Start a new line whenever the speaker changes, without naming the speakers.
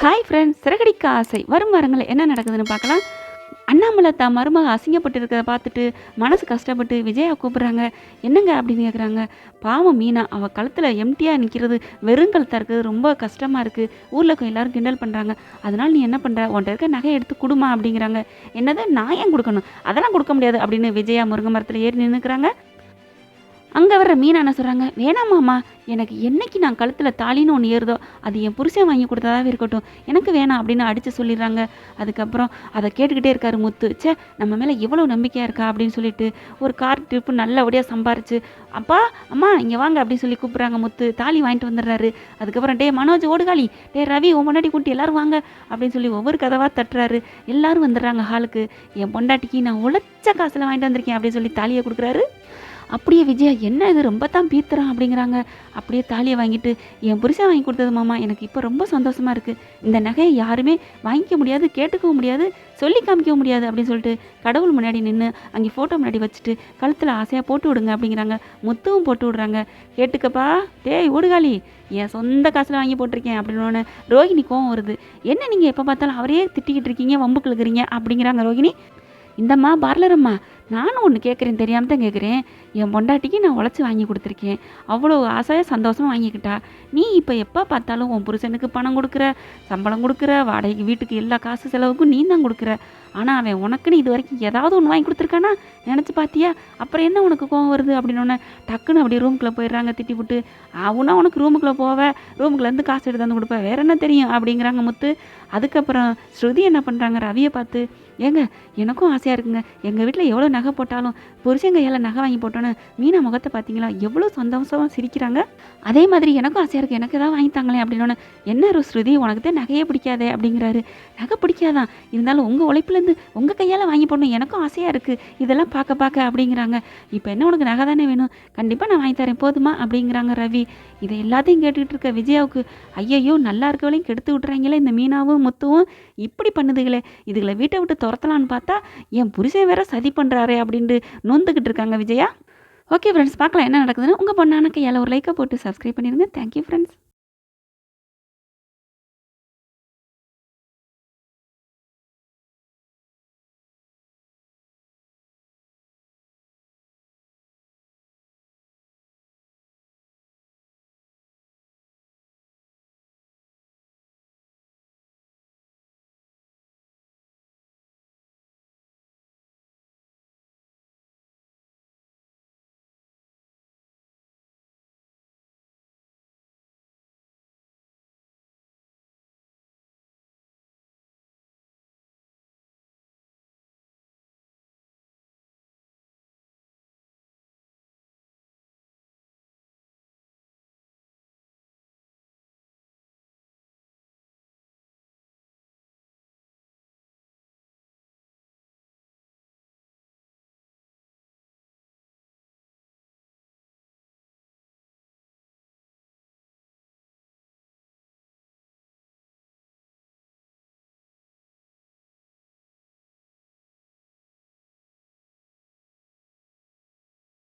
Hi friends Siragadikka ஆசை. வரும் வாரங்களில் என்ன நடக்குதுன்னு பார்க்கலாம். அண்ணாமலை தான் மருமக அசிங்கப்பட்டு இருக்கிறத பார்த்துட்டு மனசு கஷ்டப்பட்டு விஜயா கூப்பிட்றாங்க. என்னங்க அப்படின்னு கேட்குறாங்க பாவம் மீனா அவள் கழுத்தில் எம்டியாக நிற்கிறது வெறும் கழுத்தாக இருக்குது ரொம்ப கஷ்டமாக இருக்குது ஊரில் இருக்க எல்லோரும் கிண்டல் பண்ணுறாங்க அதனால் நீ என்ன பண்ணுற உன்ட்ட இருக்க நகையை எடுத்து கொடுமா அப்படிங்கிறாங்க. என்னது? நான் ஏன் கொடுக்கணும்? அதெல்லாம் கொடுக்க முடியாது அப்படின்னு விஜயா முருங்கை மரத்தில் ஏறி நின்றுக்கிறாங்க அங்கே வர்ற மீனா என்ன சொல்கிறாங்க வேணாமாம்மா எனக்கு என்னைக்கு நான் கழுத்தில் தாலின்னு ஒன்று ஏறுதோ அது என் புருஷன் வாங்கி கொடுத்ததாகவே இருக்கட்டும். எனக்கு வேணாம் அப்படின்னு அடித்து சொல்லிடுறாங்க. அதுக்கப்புறம் அதை கேட்டுக்கிட்டே இருக்காரு முத்து. ச்சே நம்ம மேலே எவ்வளோ நம்பிக்கையாக இருக்கா? அப்படின்னு சொல்லிட்டு ஒரு கார் ட்ரிப்பு நல்லபடியாக சம்பாரிச்சு அப்பா அம்மா இங்கே வாங்க அப்படின்னு சொல்லி கூப்பிட்றாங்க முத்து. தாலி வாங்கிட்டு வந்துடுறாரு. அதுக்கப்புறம் டே மனோஜ் ஓடுகாலி. டே ரவி உன் பொண்டாட்டி கூட்டி எல்லோரும் வாங்க அப்படின்னு சொல்லி ஒவ்வொரு கதவாக தட்டுறாரு. எல்லாரும் வந்துடுறாங்க ஹாலுக்கு என் பொண்டாட்டிக்கு நான் உழைச்ச காசில் வாங்கிட்டு வந்திருக்கேன் அப்படின்னு சொல்லி தாலியை கொடுக்குறாரு. அப்படியே விஜயா என்ன இது? ரொம்ப தான் பீத்துறான் அப்படிங்கிறாங்க. அப்படியே தாலியை வாங்கிட்டு என் புருஷன் வாங்கி கொடுத்தது மாமா எனக்கு இப்போ ரொம்ப சந்தோஷமாக இருக்குது இந்த நகையை யாருமே வாங்கிக்க முடியாது கேட்டுக்கவும் முடியாது சொல்லி காமிக்கவும் முடியாது அப்படின்னு சொல்லிட்டு கடவுள் முன்னாடி நின்று அங்கே ஃபோட்டோ முன்னாடி வச்சுட்டு கழுத்தில் ஆசையாக போட்டு விடுங்க அப்படிங்கிறாங்க. முத்துவும் போட்டு விடுறாங்க. கேட்டுக்கப்பா டேய் ஓடுகாலி என் சொந்த காசில் வாங்கி போட்டிருக்கேன் அப்படின்னு ரோகிணி கோவம் வருது. என்ன நீங்கள் எப்போ பார்த்தாலும் அவரே திட்டிக்கிட்டு இருக்கீங்க வம்புக்கு இழுக்கிறீங்க அப்படிங்கிறாங்க ரோகிணி. இந்தம்மா பார்லரம்மா நானும் ஒன்று கேட்குறேன் தெரியாமல் தான் கேட்குறேன் என் பொண்டாட்டிக்கு நான் உழைச்சி வாங்கி கொடுத்துருக்கேன். அவ்வளோ ஆசையாக சந்தோஷமாக வாங்கிக்கிட்டா. நீ இப்போ எப்போ பார்த்தாலும் உன் புருஷனுக்கு பணம் கொடுக்குற சம்பளம் கொடுக்குற வாடகைக்கு வீட்டுக்கு எல்லா காசு செலவுக்கும் நீ தான் கொடுக்குற. ஆனால் அவன் உனக்குன்னு இது வரைக்கும் ஏதாவது ஒன்று வாங்கி கொடுத்துருக்கானா? நினச்சி பார்த்தியா அப்புறம் என்ன உனக்கு கோவம் வருது? அப்படின்னு டக்குன்னு அப்படியே ரூமுக்குள்ளே போயிடுறாங்க திட்டி விட்டு. அவனா உனக்கு ரூமுக்குள்ளே போவ? ரூமுக்குள்ளேருந்து காசு எடுத்து வந்து கொடுப்பேன் வேற என்ன தெரியும்? அப்படிங்கிறாங்க முத்து. அதுக்கப்புறம் ஸ்ருதி என்ன பண்ணுறாங்க ரவியை பார்த்து ஏங்க எனக்கும் ஆசையாக இருக்குங்க. எங்கள் வீட்டில் எவ்வளோ நகை போட்டாலும் புருஷன் கையால் நகை வாங்கி போட்டோன்னு மீனா முகத்தை பார்த்தீங்களா? எவ்வளோ சந்தோஷமாக சிரிக்கிறாங்க. அதே மாதிரி எனக்கும் ஆசையாக இருக்குது எனக்கு ஏதாவது வாங்கி தாங்களேன் அப்படின்னோன்னு என்ன ஒரு ஸ்ருதி உனக்கு தான் நகையே பிடிக்காதே அப்படிங்கிறாரு. நகை பிடிக்காதான். இருந்தாலும் உங்கள் உழைப்புலேருந்து உங்கள் கையால் வாங்கி போடணும். எனக்கும் ஆசையாக இருக்குது இதெல்லாம் பார்க்க பார்க்க அப்படிங்கிறாங்க. இப்போ என்ன உனக்கு நகை தானே வேணும்? கண்டிப்பாக நான் வாங்கி தரேன். போதுமா? அப்படிங்கிறாங்க ரவி. இதை எல்லாத்தையும் கேட்டுக்கிட்டு இருக்க விஜயாவுக்கு ஐயையோ நல்லா இருக்கவளையும் கெடுத்து விட்றாங்களே இந்த மீனாவும் முத்துவும். இப்படி பண்ணுதுகளே. இதுகளை வீட்டை விட்டு துரத்தலான்னு பார்த்தா என் புருஷன் வேற சதி பண்ணுறாரு அப்படின்ட்டு நொந்துக்கிட்டு இருக்காங்க விஜயா. ஓகே ஃப்ரெண்ட்ஸ் பார்க்கலாம் என்ன நடக்குதுன்னு. உங்கள் பொண்ணான கையால் ஒரு லைக்கை போட்டு சப்ஸ்கிரைப் பண்ணிடுங்க. Thank you friends